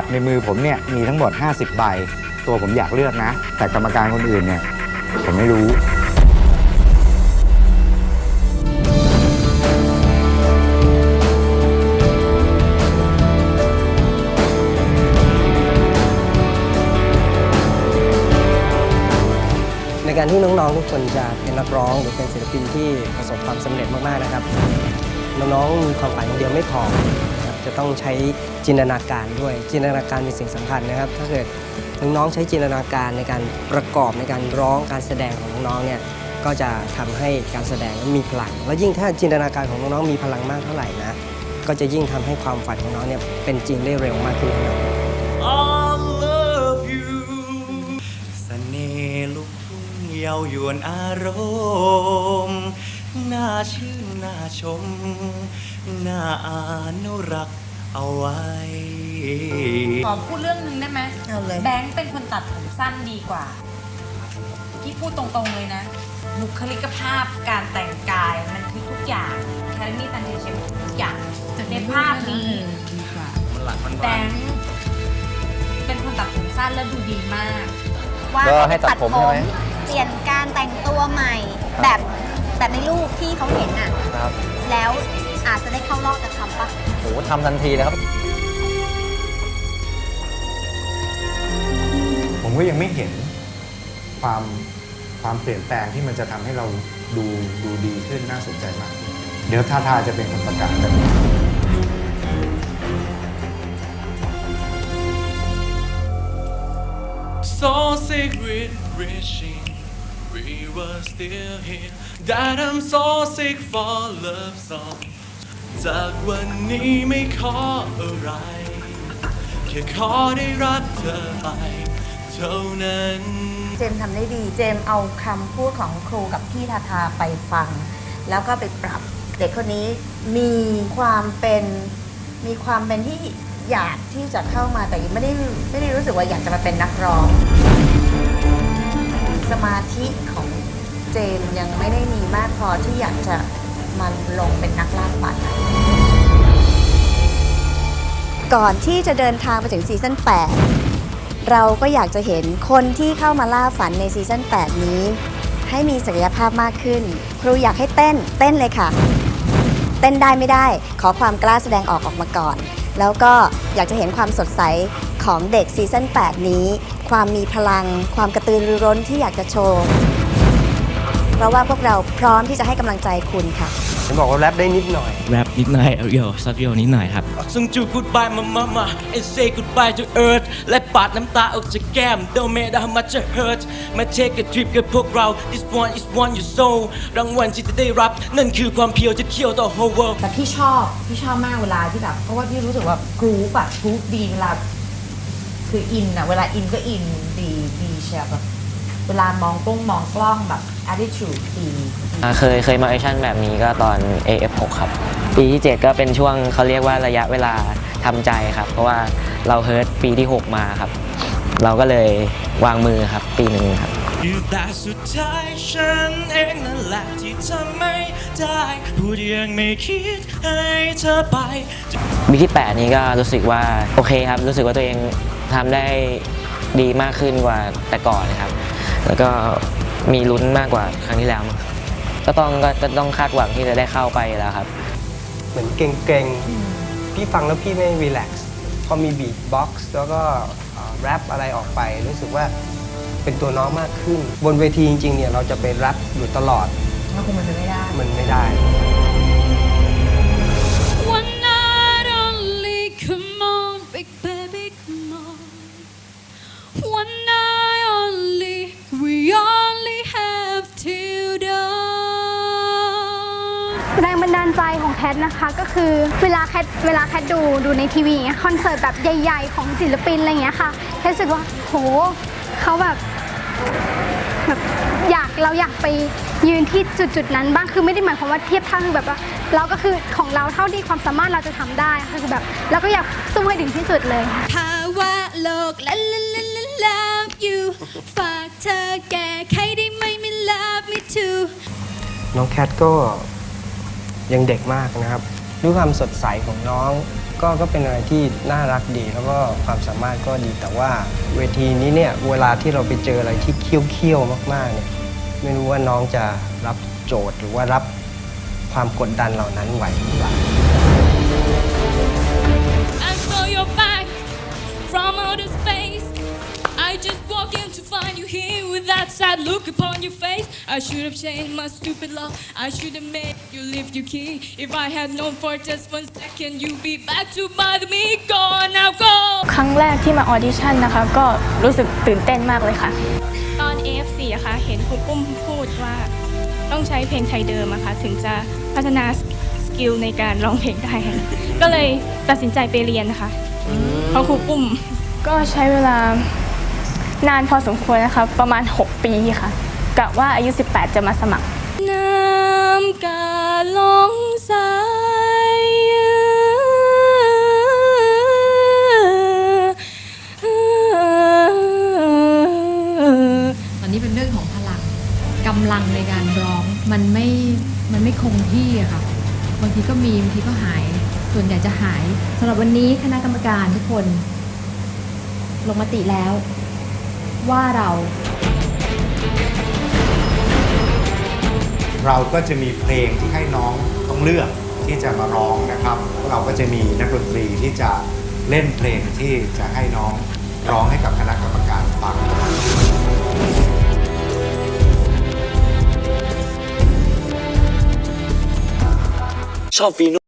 บัตรในมือผมเนี่ยมีทั้งหมด 50 ใบ ตัวผมอยากเลือกนะ แต่กรรมการคนอื่นเนี่ยผมไม่รู้ ในการที่น้องๆทุกคนจะเป็นนักร้องหรือเป็นศิลปินที่ประสบความสำเร็จมากๆนะครับ น้องๆมีความฝันอย่างเดียวไม่พอ จะต้องใช้จินตนาการด้วย จินตนาการเป็นสิ่งสำคัญนะครับ ถ้าเกิดน้องๆใช้จินตนาการในการประกอบในการร้องการแสดงของน้องๆเนี่ยก็จะทำให้การแสดงมีพลัง แล้วยิ่งถ้าจินตนาการของน้องๆมีพลังมากเท่าไหร่นะก็จะยิ่งทำให้ความฝันของน้องเนี่ยเป็นจริงได้เร็วมากขึ้นนั้น I love you เน่ลูกทุ่งเยาวยวนอารมณ์น่าชื่นาชม น่าอนุรักษ์เอาไว้ ขอพูดเรื่องหนึงได้ไหมเอาเลย แบงค์เป็นคนตัดผมสั้นดีกว่า ที่พูดตรงๆเลยนะ บุคลิกภาพการแต่งกายมันคือทุกอย่างแคลมี่ซันเทเชมทุกอย่างในภาพนี้มันหลักมันแบงค์เป็นคนตัดผมสั้นแล้วดูดีมาก ว่าก็ให้ตัดผมใช่ไหม เปลี่ยนการแต่งตัวใหม่ แบบ แบบในรูปที่เขาเห็นอะ ครับแล้วอาจจะได้เข้ารอบจะทำปะโหทำทันทีเลยครับ ผมก็ยังไม่เห็นความความเปลี่ยนแปลงที่มันจะทำให้เราดูดูดีขึ้นน่าสนใจมากเดี๋ยวทาทาจะเป็นคนประกาศกัน So sick with wishing we were still here That I'm so sick for love song จากวันนี้ไม่ขออะไร แค่ขอได้รักเธอไปเท่านั้น เจมส์ทำได้ดี เจมส์เอาคำพูดของครูกับพี่ทาทาไปฟัง แล้วก็ไปปรับ เด็กคนนี้มีความเป็น มีความเป็นที่อยากที่จะเข้ามาแต่ยังไม่ได้ไม่ได้รู้สึกว่าอยากจะมาเป็นนักร้อง สมาธิของเจมยังไม่ได้มีมากพอที่อยากจะมาลงเป็นนักล่าฝันก่อนที่จะเดินทางไปถึงซีซั่น8 เราก็อยากจะเห็นคนที่เข้ามาล่าฝันในซีซั่น8 นี้ ให้มีศักยภาพมากขึ้น ครูอยากให้เต้นเต้นเลยค่ะ เต้นได้ไม่ได้ ขอความกล้าแสดงออกออกมาก่อน แล้วก็อยากจะเห็นความสดใส ของเด็กซีซั่น8 นี้ ความมีพลัง ความกระตือรือร้นที่อยากจะโชว์ เพราะว่าพวกเราพร้อมที่จะให้กำลังใจคุณค่ะเห็นบอกว่าแรปได้นิดหน่อย แรปนิดหน่อยเรียวสักเรียวนิดหน่อยครับส่งจูบ goodbye มามามา and say goodbye to earth และปาดน้ำตาออกจากแก้ม don't matter how much it hurt มา take a trip กับพวกเรา this one is one you soul รางวัลที่จะได้รับ นั่นคือความเพียวจะเคี่ยวต่อ whole world แต่พี่ชอบ พี่ชอบมากเวลาที่แบบ เพราะว่าพี่รู้สึกว่ากรูฟอะกรูฟดีเวลา คืออินอะเวลาอินก็อินดีดีเชียแบบเวลามองกล้องมองกล้องแบบ attitude ดีอ่าเคยเคยมาออดิชั่นแบบนี้ก็ตอน AF6 ครับ ปีที่ 7 ก็เป็นช่วงเขาเรียกว่าระยะเวลาทำใจครับ เพราะว่าเราเฮิร์ตปีที่ 6 มาครับ เราก็เลยวางมือครับปีหนึ่งครับ อยู่แต่สุดท้ายฉันเองนั่นแหละที่ทำไม่ได้พูดยังไม่คิดให้เธอไป ปีที่ 8 นี้ก็รู้สึกว่าโอเคครับ รู้สึกว่าตัวเอง ทำได้ดีมากขึ้นกว่าแต่ก่อนนะครับ แล้วก็มีลุ้นมากกว่าครั้งที่แล้วมั้งก็ต้องก็ก็ต้องคาดหวังที่จะได้เข้าไปแล้วครับ เหมือนเกรงๆ พี่ฟังแล้วพี่ไม่รีแลกซ์พอมีบีทบ็อกซ์แล้วก็แรปอะไรออกไป รู้สึกว่าเป็นตัวน้องมากขึ้น บนเวทีจริงๆเนี่ยเราจะไปแรปอยู่ตลอดแล้วคงมันจะไม่ได้ มันไม่ได้ One night only, we only have till dawn. แรงบันดาลใจของแคทนะคะก็คือเวลาแคทเวลาแคทดูดูในทีวีอย่างเงี้ยคอนเสิร์ตแบบใหญ่ ๆ ของศิลปินอะไรอย่างเงี้ยค่ะแคทรู้สึกว่าโหเขาแบบแบบอยากเราอยากไปยืนที่จุดๆนั้นบ้างคือไม่ได้หมายความว่าเทียบเท่าคือแบบว่าเราก็คือของเราเท่าที่ความสามารถเราจะทำได้ค่ะคือแบบเราก็อยากสู้ให้ถึงที่สุดเลยค่ะ ภาวะโลกลาลาลาลา love you ฝากเธอแก้ไขได้ไหม ไม่ love me too น้องแคทก็ยังเด็กมากนะครับด้วยความสดใสของน้อง ก็ก็เป็นอะไรที่น่ารักดี แล้วก็ความสามารถก็ดีแต่ว่าเวทีนี้เนี่ยเวลาที่เราไปเจออะไรที่เคี้ยวๆมากๆเนี่ยไม่รู้ว่าน้องจะรับโจทย์หรือว่ารับความกดดันเหล่านั้นไหวหรือเปล่า I saw your back from outer space. Here with that sad look upon your face. I should have changed my stupid love. I should have made you lift your key. If I had known for just one second, you'd be back to bother me. Go now, go. ครั้งแรกที่มาออดิชั่นนะคะ ก็รู้สึกตื่นเต้นมากเลยค่ะ ตอน AFC อะคะเห็นคุณปุ้มพูดว่า ต้องใช้เพลงไทยเดิมอะคะถึงจะพัฒนาสกิลในการร้องเพลงได้ค่ะก็เลยตัดสินใจไปเรียนนะคะเพราะครูปุ้ม ก็ใช้เวลา นานพอสมควรนะคะประมาณ 6 ปีค่ะกะว่าอายุ 18 จะมาสมัคร น้ำกาลงสายตอนนี้เป็นเรื่องของพลังกำลังในการร้องมันไม่มันไม่คงที่อะค่ะบางทีก็มีบางทีก็หาย ส่วนใหญ่จะหายสำหรับวันนี้คณะกรรมการทุกคน ลงมติแล้ว ว่าเรา เราก็จะมีเพลงที่ให้น้องต้องเลือกที่จะมาร้องนะครับ เราก็จะมีนักดนตรีที่จะเล่นเพลงที่จะให้น้องร้องให้กับคณะกรรมการฟังชอบฟีโน